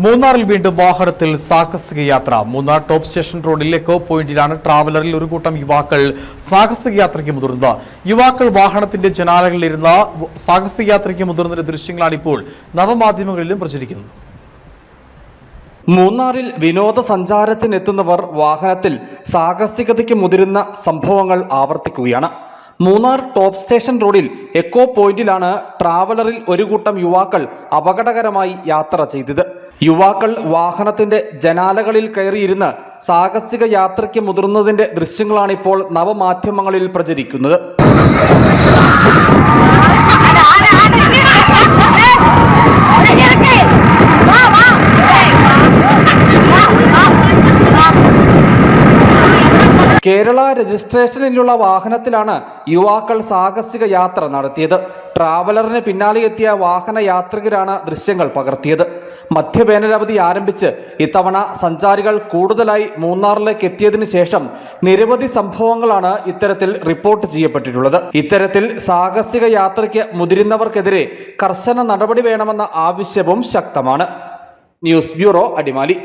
മൂന്നാറിൽ വീണ്ടും വാഹനത്തിൽ സാഹസിക യാത്ര. മൂന്നാർ ടോപ്പ് സ്റ്റേഷൻ റോഡിൽ എക്കോ പോയിന്റിലാണ് ട്രാവലറിൽ ഒരു കൂട്ടം യുവാക്കൾ സാഹസിക യാത്രയ്ക്ക് മുതിർന്നത്. യുവാക്കൾ വാഹനത്തിന്റെ ജനാലകളിലിരുന്ന സാഹസിക യാത്രയ്ക്ക് മുതിർന്നതിന്റെ ദൃശ്യങ്ങളാണ് ഇപ്പോൾ നവമാധ്യമങ്ങളിലും പ്രചരിക്കുന്നത്. മൂന്നാറിൽ വിനോദസഞ്ചാരത്തിനെത്തുന്നവർ വാഹനത്തിൽ സാഹസികതയ്ക്ക് മുതിരുന്ന സംഭവങ്ങൾ ആവർത്തിക്കുകയാണ്. മൂന്നാർ ടോപ്പ് സ്റ്റേഷൻ റോഡിൽ എക്കോ പോയിന്റിലാണ് ട്രാവലറിൽ ഒരു കൂട്ടം യുവാക്കൾ അപകടകരമായി യാത്ര ചെയ്തത്. യുവാക്കൾ വാഹനത്തിന്റെ ജനാലകളിൽ കയറിയിരുന്ന് സാഹസിക യാത്രയ്ക്ക് മുതിർന്നതിന്റെ ദൃശ്യങ്ങളാണിപ്പോൾ നവമാധ്യമങ്ങളിൽ പ്രചരിക്കുന്നത്. കേരള രജിസ്ട്രേഷനിലുള്ള വാഹനത്തിലാണ് യുവാക്കൾ സാഹസിക യാത്ര നടത്തിയത്. ട്രാവലറിന് പിന്നാലെ എത്തിയ വാഹന യാത്രികരാണ് ദൃശ്യങ്ങൾ പകർത്തിയത്. മധ്യവേനലവധി ആരംഭിച്ച് ഇത്തവണ സഞ്ചാരികൾ കൂടുതലായി മൂന്നാറിലേക്ക് എത്തിയതിനു ശേഷം നിരവധി സംഭവങ്ങളാണ് ഇത്തരത്തിൽ റിപ്പോർട്ട് ചെയ്യപ്പെട്ടിട്ടുള്ളത്. ഇത്തരത്തിൽ സാഹസിക യാത്രയ്ക്ക് മുതിരുന്നവർക്കെതിരെ കർശന നടപടി വേണമെന്ന ആവശ്യവും ശക്തമാണ്. News bureau Adimali.